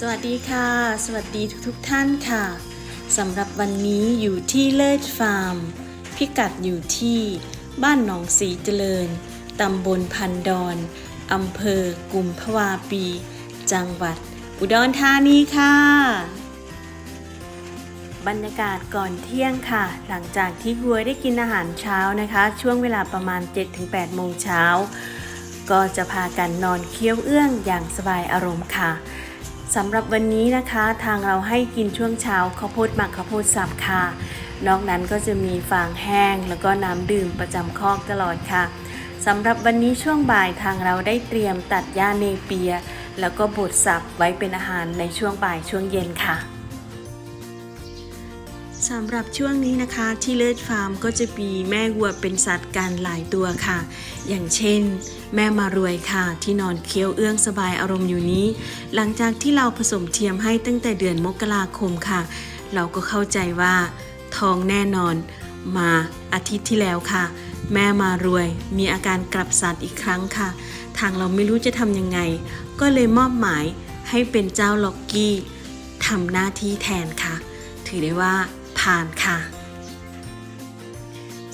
สวัสดีค่ะ สวัสดีทุกๆท่านค่ะสำหรับวันนี้อยู่ที่เลิศฟาร์ม พิกัดอยู่ที่บ้านหนองสีเจริญตำบลพันดอนอำเภอกุมภวาปี จังหวัด อุดรธานีค่ะ บรรยากาศก่อนเที่ยงค่ะ หลังจากที่วัวได้กินอาหารเช้านะคะ ช่วงเวลาประมาณ 7-8 โมงเช้า ก็จะพากันนอนเคี้ยวเอื้องอย่างสบายอารมณ์ค่ะ สำหรับวันนี้นะคะทางเราให้กินช่วงเช้าข้าวโพดหมักข้าวโพดสับค่ะ นอกนั้นก็จะมีฟางแห้ง แล้วก็น้ำดื่มประจำคอกตลอดค่ะสำหรับวันนี้ช่วงบ่ายทางเราได้เตรียมตัดหญ้าเนเปีย แล้วก็บดสับไว้เป็นอาหารในช่วงบ่ายช่วงเย็นค่ะ สำหรับช่วงนี้นะคะที่เลิศฟาร์มก็จะมีแม่วัวเป็นสัตว์กันหลายตัวค่ะ อย่างเช่น แม่มารวยค่ะ ที่นอนเคี้ยวเอื้องสบายอารมณ์อยู่นี้ หลังจากที่เราผสมเทียมให้ตั้งแต่เดือนมกราคมค่ะ เราก็เข้าใจว่าท้องแน่นอนมาอาทิตย์ที่แล้วค่ะ แม่มารวยมีอาการกลับสัตว์อีกครั้งค่ะ ทางเราไม่รู้จะทำยังไง ก็เลยมอบหมายให้เป็นเจ้าล็อกกี้ทำหน้าที่แทนค่ะ ถือได้ว่าานค่ะ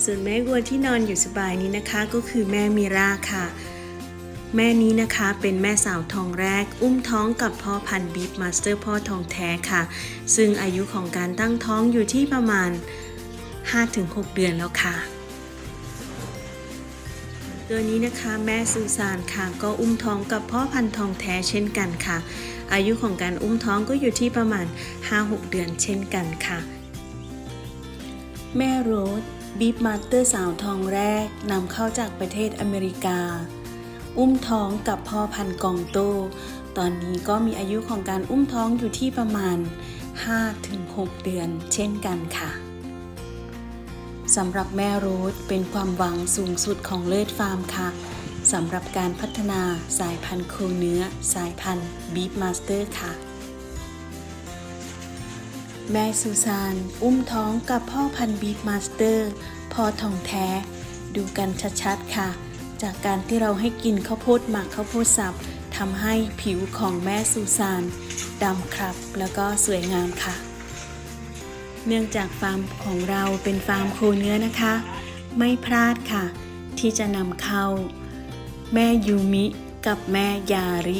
ส่วนแม่วัวที่นอนอยู่สบายนี้นะคะก็คือแม่มีราค่ะ แม่นี้นะคะเป็นแม่สาวทองแรก อุ้มท้องกับพ่อพันธุ์บีฟมาสเตอร์พ่อทองแท้ค่ะ ซึ่งอายุของการตั้งท้องอยู่ที่ประมาณ 5-6 เดือนแล้วค่ะตัวนี้นะคะแม่ซูซานค่ะก็อุ้มท้องกับพ่อพันธุ์ทองแท้เช่นกันค่ะ อายุของการอุ้มท้องก็อยู่ที่ประมาณ 5-6 เดือนเช่นกันค่ะ แม่โรสบีฟมาสเตอร์สาวทองแรกนำเข้าจากประเทศอเมริกา อุ้มท้องกับพ่อพันกองโต ตอนนี้ก็มีอายุของการอุ้มท้องอยู่ที่ประมาณ 5-6 เดือนเช่นกันค่ะสำหรับแม่โรสเป็นความหวังสูงสุดของเลิศฟาร์มค่ะสำหรับการพัฒนาสายพันธุ์โคเนื้อ สายพันธุ์บีฟมาสเตอร์ค่ะ แม่ซูซานอุ้มท้องกับพ่อพันบีฟมาสเตอร์พ่อทองแท้ ดูกันชัดๆค่ะ จากการที่เราให้กินข้าวโพดหมักข้าวโพดสับทำให้ผิวของแม่ซูซานดำครับ แล้วก็สวยงามค่ะ เนื่องจากฟาร์มของเราเป็นฟาร์มโคเนื้อนะคะ ไม่พลาดค่ะ ที่จะนำเข้า แม่ยูมิกับแม่ยาริ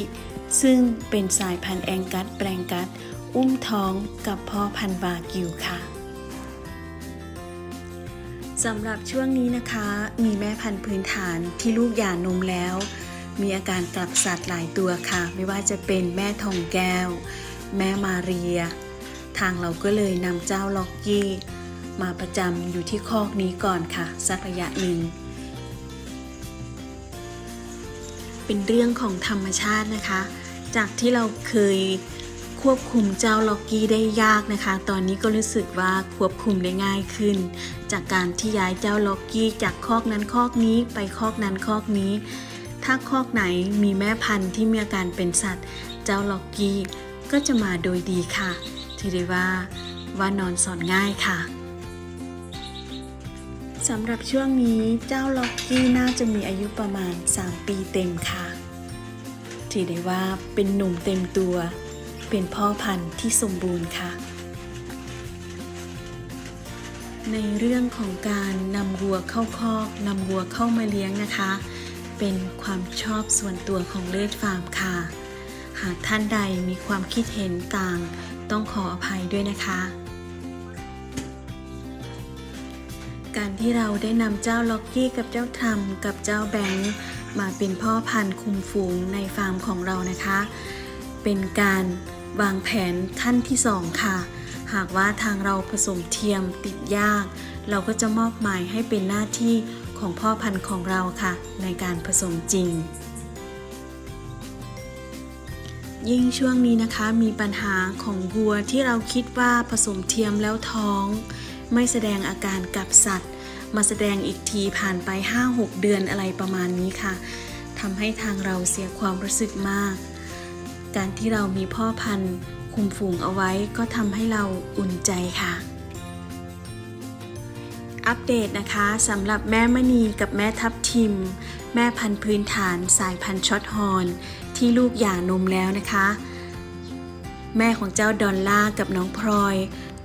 ซึ่งเป็นสายพันธุ์แองกัสแปลงกัส อุ้มท้องกับพ่อพันวากิวค่ะสำหรับช่วงนี้นะคะ มีแม่พันธุ์พื้นฐานที่ลูกหย่านมแล้ว มีอาการกลับสัตว์หลายตัวค่ะ ไม่ว่าจะเป็นแม่ทองแก้ว แม่มาเรีย ทางเราก็เลยนำเจ้าล็อกกี้ มาประจำอยู่ที่คอกนี้ก่อนค่ะ สักระยะหนึ่งเป็นเรื่องของธรรมชาตินะคะ จากที่เราเคย ควบคุมเจ้าล็อกกี้ได้ยากนะคะ ตอนนี้ก็รู้สึกว่าควบคุมได้ง่ายขึ้น จากการที่ย้ายเจ้าล็อกกี้จากคอกนั้นคอกนี้ไปคอกนั้นคอกนี้ ถ้าคอกไหนมีแม่พันธุ์ที่มีอาการเป็นสัตว์ เจ้าล็อกกี้ก็จะมาโดยดีค่ะ ถือได้ว่าว่านอนสอนง่ายค่ะสำหรับช่วงนี้เจ้าล็อกกี้น่าจะมีอายุประมาณ 3 ปีเต็มค่ะ ถือได้ว่าเป็นหนุ่มเต็มตัว เป็นพ่อพันธุ์ที่สมบูรณ์ค่ะ ในเรื่องของการนำวัวเข้าคอกนำวัวเข้ามาเลี้ยงนะคะ เป็นความชอบส่วนตัวของเลิศฟาร์มค่ะ หากท่านใดมีความคิดเห็นต่าง ต้องขออภัยด้วยนะคะ การที่เราได้นำเจ้าล็อกกี้กับเจ้าทรัมกับเจ้าแบงค์มาเป็นพ่อพันธุ์คุมฝูงในฟาร์มของเรานะคะ เป็นการ วางแผนขั้นที่ 2 ค่ะ หากว่าทางเราผสมเทียมติดยาก เราก็จะมอบหมายให้เป็นหน้าที่ของพ่อพันธุ์ของเราค่ะ ในการผสมจริง ยิ่งช่วงนี้นะคะมีปัญหาของวัวที่เราคิดว่าผสมเทียมแล้วท้อง ไม่แสดงอาการกับสัตว์ มาแสดงอีกทีผ่านไป 5-6 เดือนอะไรประมาณนี้ค่ะทำให้ทางเราเสียความรู้สึกมาก การที่เรามีพ่อพันธุ์ คุมฝูงเอาไว้ก็ทำให้เราอุ่นใจค่ะอัปเดตนะคะสำหรับแม่มณีกับแม่ทับทิม แม่พันธุ์พื้นฐานสายพันธุ์ช็อตฮอน ที่ลูกหย่านมแล้วนะคะ แม่ของเจ้าดอลล่ากับน้องพลอย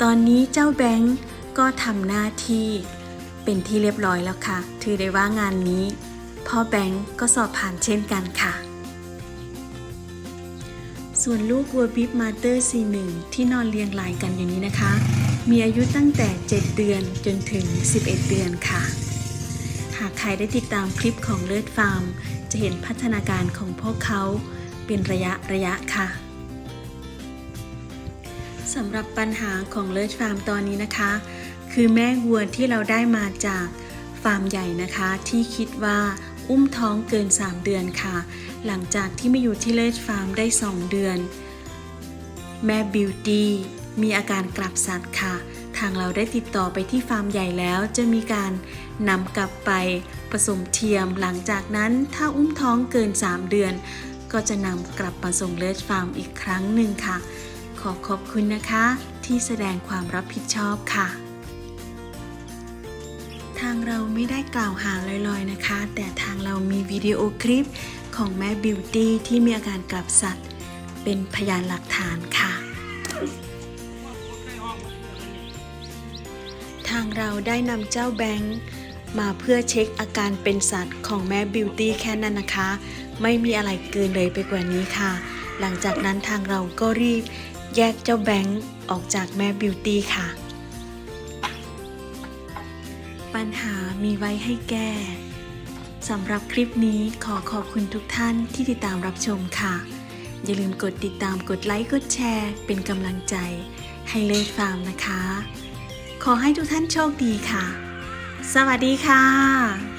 ตอนนี้เจ้าแบงก์ก็ทำหน้าที่เป็นที่เรียบร้อยแล้วค่ะ ถือได้ว่างานนี้ พ่อแบงก์ก็สอบผ่านเช่นกันค่ะ ส่วนลูกวัวบิ๊บมาเตอร์ C1 ที่นอนเรียงรายกันอยู่นี้นะคะ มีอายุตั้งแต่ 7 เดือนจนถึง 11 เดือนค่ะ หากใครได้ติดตามคลิปของเลิศฟาร์ม จะเห็นพัฒนาการของพวกเขาเป็นระยะระยะค่ะสำหรับปัญหาของเลิศฟาร์มตอนนี้นะคะ คือแม่วัวที่เราได้มาจากฟาร์มใหญ่นะคะ ที่คิดว่าอุ้มท้องเกิน 3 เดือนค่ะ หลังจากที่มาอยู่ที่เลิศฟาร์มได้ 2 เดือน แม่บิวตี้มีอาการกลับสัตว์ค่ะ ทางเราได้ติดต่อไปที่ฟาร์มใหญ่แล้ว จะมีการนำกลับไปผสมเทียม หลังจากนั้นถ้าอุ้มท้องเกิน 3 เดือน ก็จะนำกลับมาส่งเลิศฟาร์มอีกครั้งหนึ่งค่ะ ขอขอบคุณนะคะ ที่แสดงความรับผิดชอบค่ะทางเราไม่ได้กล่าวหาลอยๆนะคะ แต่ทางเรามีวิดีโอคลิป ของแม่บิวตี้ที่มีอาการกลับสัตว์ เป็นพยานหลักฐานค่ะ ทางเราได้นำเจ้าแบงค์มาเพื่อเช็คอาการเป็นสัตว์ของแม่บิวตี้แค่นั้นนะคะ ไม่มีอะไรเกินเลยไปกว่านี้ค่ะ หลังจากนั้นทางเราก็รีบแยกเจ้าแบงค์ออกจากแม่บิวตี้ค่ะ ปัญหามีไว้ให้แก้ สำหรับคลิปนี้ขอขอบคุณทุกท่านที่ติดตามรับชมค่ะ อย่าลืมกดติดตามกดไลค์กดแชร์ เป็นกำลังใจ ให้เลิศฟาร์มนะคะ ขอให้ทุกท่านโชคดีค่ะ สวัสดีค่ะ